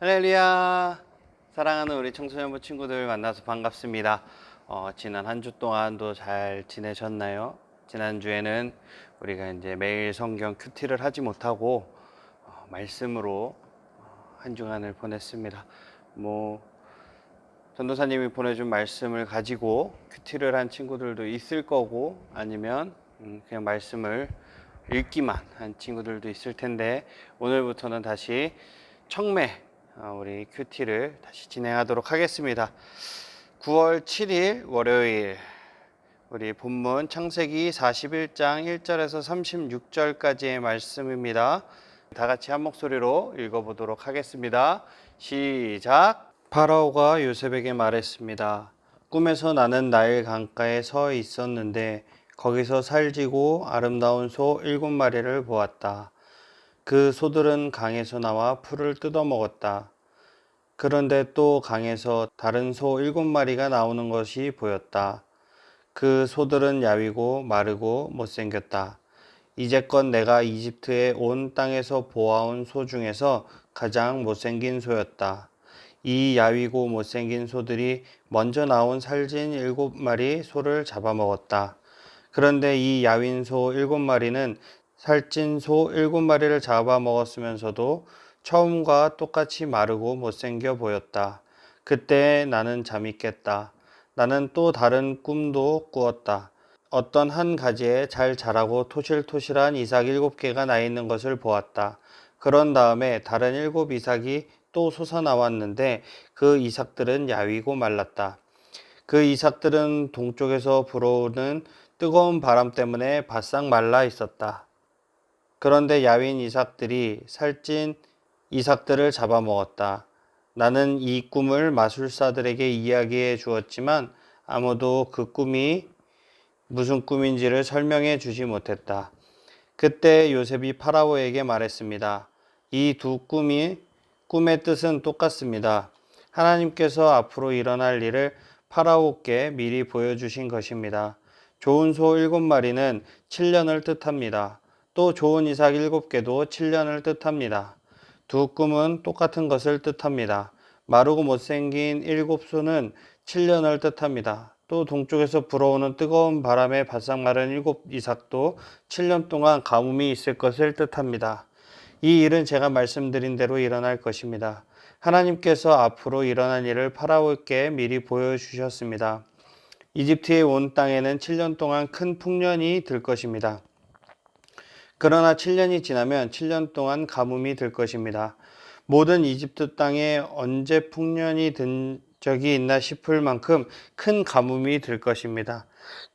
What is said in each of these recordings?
할렐루야. 사랑하는 우리 청소년부 친구들 만나서 반갑습니다. 어, 지난 한 주 동안도 잘 지내셨나요? 지난주에는 우리가 이제 매일 성경 큐티를 하지 못하고 어, 말씀으로 어, 한 주간을 보냈습니다. 뭐 전도사님이 보내준 말씀을 가지고 큐티를 한 친구들도 있을 거고 아니면 음, 그냥 말씀을 읽기만 한 친구들도 있을 텐데 오늘부터는 다시 청매 어, 우리 큐티를 다시 진행하도록 하겠습니다. 9월 7일 월요일 우리 본문 창세기 41장 1절에서 36절까지의 말씀입니다. 다 같이 한 목소리로 읽어보도록 하겠습니다. 시작. 파라오가 요셉에게 말했습니다. 꿈에서 나는 나일 강가에 서 있었는데 거기서 살지고 아름다운 소 일곱 마리를 보았다. 그 소들은 강에서 나와 풀을 뜯어 먹었다. 그런데 또 강에서 다른 소 일곱 마리가 나오는 것이 보였다. 그 소들은 야위고 마르고 못생겼다. 이제껏 내가 이집트의 온 땅에서 보아온 소 중에서 가장 못생긴 소였다. 이 야위고 못생긴 소들이 먼저 나온 살진 일곱 마리 소를 잡아먹었다. 그런데 이 야윈 소 일곱 마리는 살찐 소 일곱 마리를 잡아먹었으면서도 처음과 똑같이 마르고 못생겨 보였다. 그때 나는 잠이 깼다. 나는 또 다른 꿈도 꾸었다. 어떤 한 가지에 잘 자라고 토실토실한 이삭 일곱 개가 나 있는 것을 보았다. 그런 다음에 다른 일곱 이삭이 또 솟아나왔는데 그 이삭들은 야위고 말랐다. 그 이삭들은 동쪽에서 불어오는 뜨거운 바람 때문에 바싹 말라 있었다. 그런데 야윈 이삭들이 살찐 이삭들을 잡아먹었다. 나는 이 꿈을 마술사들에게 이야기해 주었지만 아무도 그 꿈이 무슨 꿈인지를 설명해 주지 못했다. 그때 요셉이 파라오에게 말했습니다. 이 두 꿈이 꿈의 뜻은 똑같습니다. 하나님께서 앞으로 일어날 일을 파라오께 미리 보여주신 것입니다. 좋은 소 일곱 마리는 7년을 뜻합니다. 또 좋은 이삭 일곱 개도 7년을 뜻합니다. 두 꿈은 똑같은 것을 뜻합니다. 마르고 못생긴 일곱 소는 7년을 뜻합니다. 또 동쪽에서 불어오는 뜨거운 바람에 바싹 마른 일곱 이삭도 7년 동안 가뭄이 있을 것을 뜻합니다. 이 일은 제가 말씀드린 대로 일어날 것입니다. 하나님께서 앞으로 일어날 일을 파라오께 미리 보여주셨습니다. 이집트의 온 땅에는 7년 동안 큰 풍년이 들 것입니다. 그러나 7년이 지나면 7년 동안 가뭄이 들 것입니다. 모든 이집트 땅에 언제 풍년이 든 적이 있나 싶을 만큼 큰 가뭄이 들 것입니다.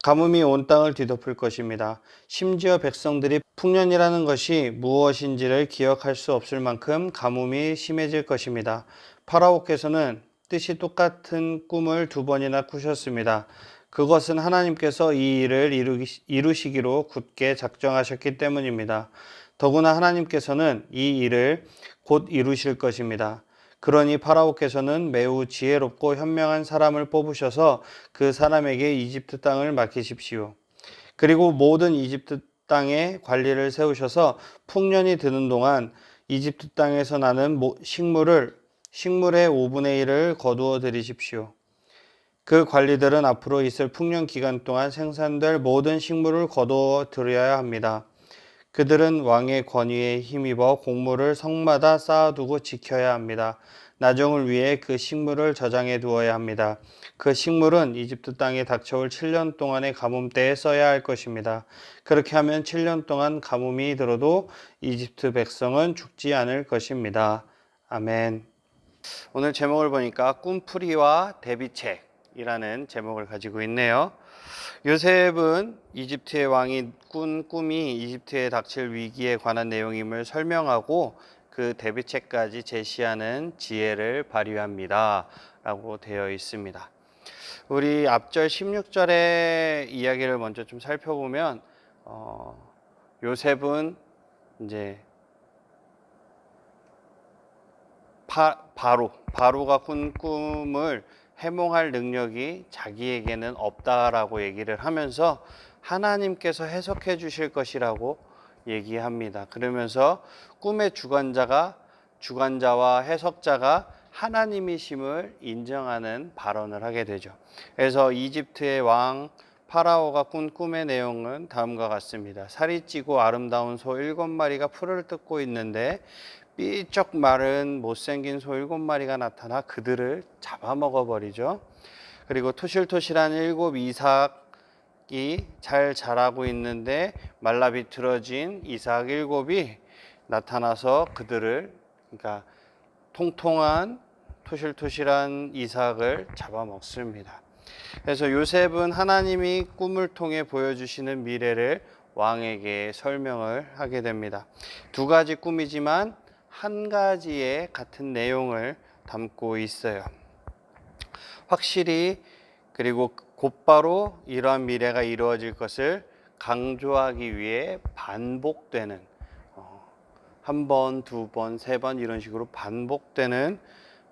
가뭄이 온 땅을 뒤덮을 것입니다. 심지어 백성들이 풍년이라는 것이 무엇인지를 기억할 수 없을 만큼 가뭄이 심해질 것입니다. 파라오께서는 뜻이 똑같은 꿈을 두 번이나 꾸셨습니다. 그것은 하나님께서 이 일을 이루시기로 굳게 작정하셨기 때문입니다. 더구나 하나님께서는 이 일을 곧 이루실 것입니다. 그러니 파라오께서는 매우 지혜롭고 현명한 사람을 뽑으셔서 그 사람에게 이집트 땅을 맡기십시오. 그리고 모든 이집트 땅에 관리를 세우셔서 풍년이 드는 동안 이집트 땅에서 나는 식물을 식물의 5분의 1을 거두어 들이십시오. 그 관리들은 앞으로 있을 풍년 기간 동안 생산될 모든 식물을 거두어 들여야 합니다. 그들은 왕의 권위에 힘입어 곡물을 성마다 쌓아두고 지켜야 합니다. 나중을 위해 그 식물을 저장해 두어야 합니다. 그 식물은 이집트 땅에 닥쳐올 7년 동안의 가뭄 때에 써야 할 것입니다. 그렇게 하면 7년 동안 가뭄이 들어도 이집트 백성은 죽지 않을 것입니다. 아멘. 오늘 제목을 보니까 꿈풀이와 대비책 이라는 제목을 가지고 있네요. 요셉은 이집트의 왕이 꾼 꿈이 이집트에 닥칠 위기에 관한 내용임을 설명하고 그 대비책까지 제시하는 지혜를 발휘합니다. 라고 되어 있습니다. 우리 앞절 16절의 이야기를 먼저 좀 살펴보면 어, 요셉은 이제 파, 바로 바로가 꾼 꿈을 해몽할 능력이 자기에게는 없다라고 얘기를 하면서 하나님께서 해석해 주실 것이라고 얘기합니다. 그러면서 꿈의 주관자가 주관자와 해석자가 하나님이심을 인정하는 발언을 하게 되죠. 그래서 이집트의 왕 파라오가 꾼 꿈의 내용은 다음과 같습니다. 살이 찌고 아름다운 소 일곱 마리가 풀을 뜯고 있는데 삐쩍 마른 못생긴 소 일곱 마리가 나타나 그들을 잡아먹어 버리죠. 그리고 토실토실한 일곱 이삭이 잘 자라고 있는데 말라 비틀어진 이삭 일곱이 나타나서 그들을 그러니까 통통한 토실토실한 이삭을 잡아먹습니다. 그래서 요셉은 하나님이 꿈을 통해 보여주시는 미래를 왕에게 설명을 하게 됩니다. 두 가지 꿈이지만 한 가지의 같은 내용을 담고 있어요. 확실히 그리고 곧바로 이러한 미래가 이루어질 것을 강조하기 위해 반복되는 어, 한 번, 두 번, 세 번 이런 식으로 반복되는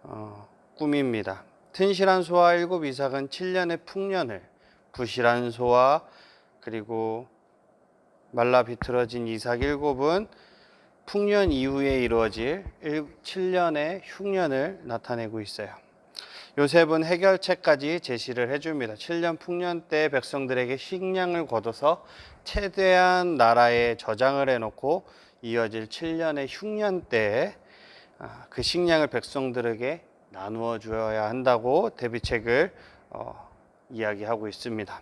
어, 꿈입니다. 튼실한 소와 일곱 이삭은 7년의 풍년을 부실한 소와 그리고 말라 비틀어진 이삭 일곱은 풍년 이후에 이루어질 7년의 흉년을 나타내고 있어요. 요셉은 해결책까지 제시를 해줍니다. 7년 풍년 때 백성들에게 식량을 거둬서 최대한 나라에 저장을 해놓고 이어질 7년의 흉년 때에 아, 그 식량을 백성들에게 나누어 주어야 한다고 대비책을 어, 이야기하고 있습니다.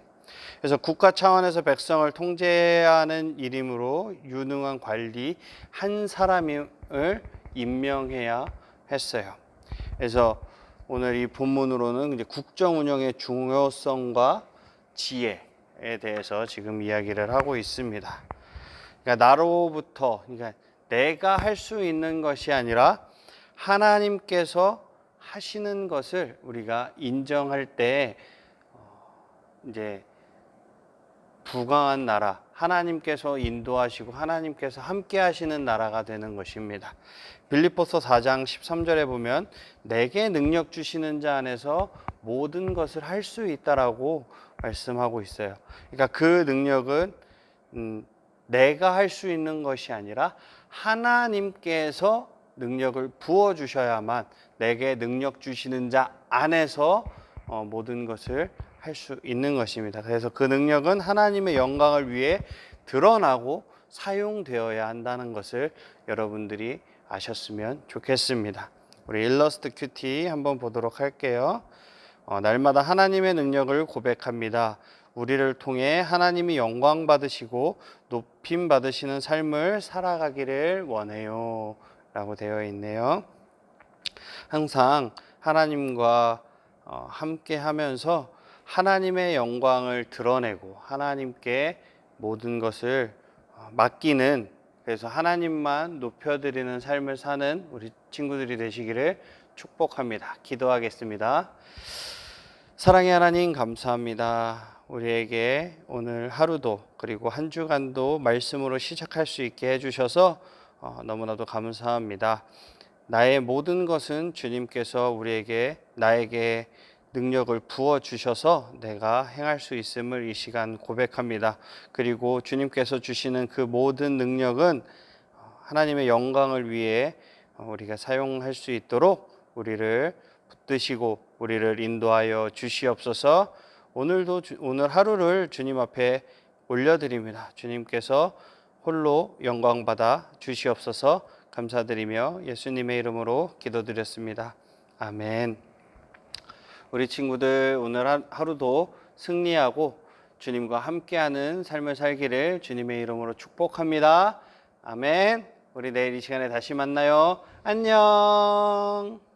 그래서 국가 차원에서 백성을 통제하는 일이므로 유능한 관리 한 사람을 임명해야 했어요. 그래서 오늘 이 본문으로는 이제 국정 운영의 중요성과 지혜에 대해서 지금 이야기를 하고 있습니다. 그러니까 나로부터 그러니까 내가 할 수 있는 것이 아니라 하나님께서 하시는 것을 우리가 인정할 때 어, 이제 부강한 나라, 하나님께서 인도하시고 하나님께서 함께 하시는 나라가 되는 것입니다. 빌립보서 4장 13절에 보면 내게 능력 주시는 자 안에서 모든 것을 할 수 있다라고 말씀하고 있어요. 그러니까 그 능력은 음, 내가 할 수 있는 것이 아니라 하나님께서 능력을 부어 주셔야만 내게 능력 주시는 자 안에서 어, 모든 것을 할 수 있는 것입니다. 그래서 그 능력은 하나님의 영광을 위해 드러나고 사용되어야 한다는 것을 여러분들이 아셨으면 좋겠습니다. 우리 일러스트 큐티 한번 보도록 할게요. 어, 날마다 하나님의 능력을 고백합니다. 우리를 통해 하나님이 영광 받으시고 높임 받으시는 삶을 살아가기를 원해요. 라고 되어 있네요. 항상 하나님과 어, 함께 하면서 하나님의 영광을 드러내고 하나님께 모든 것을 어, 맡기는 그래서 하나님만 높여드리는 삶을 사는 우리 친구들이 되시기를 축복합니다. 기도하겠습니다. 사랑의 하나님 감사합니다. 우리에게 오늘 하루도 그리고 한 주간도 말씀으로 시작할 수 있게 해주셔서 어, 너무나도 감사합니다. 나의 모든 것은 주님께서 우리에게 나에게 능력을 부어 주셔서 내가 행할 수 있음을 이 시간 고백합니다. 그리고 주님께서 주시는 그 모든 능력은 하나님의 영광을 위해 우리가 사용할 수 있도록 우리를 붙드시고 우리를 인도하여 주시옵소서. 오늘도 주, 오늘 하루를 주님 앞에 올려드립니다. 주님께서 홀로 영광 받아 주시옵소서. 감사드리며 예수님의 이름으로 기도드렸습니다. 아멘. 우리 친구들 오늘 하루도 승리하고 주님과 함께하는 삶을 살기를 주님의 이름으로 축복합니다. 아멘. 우리 내일 이 시간에 다시 만나요. 안녕.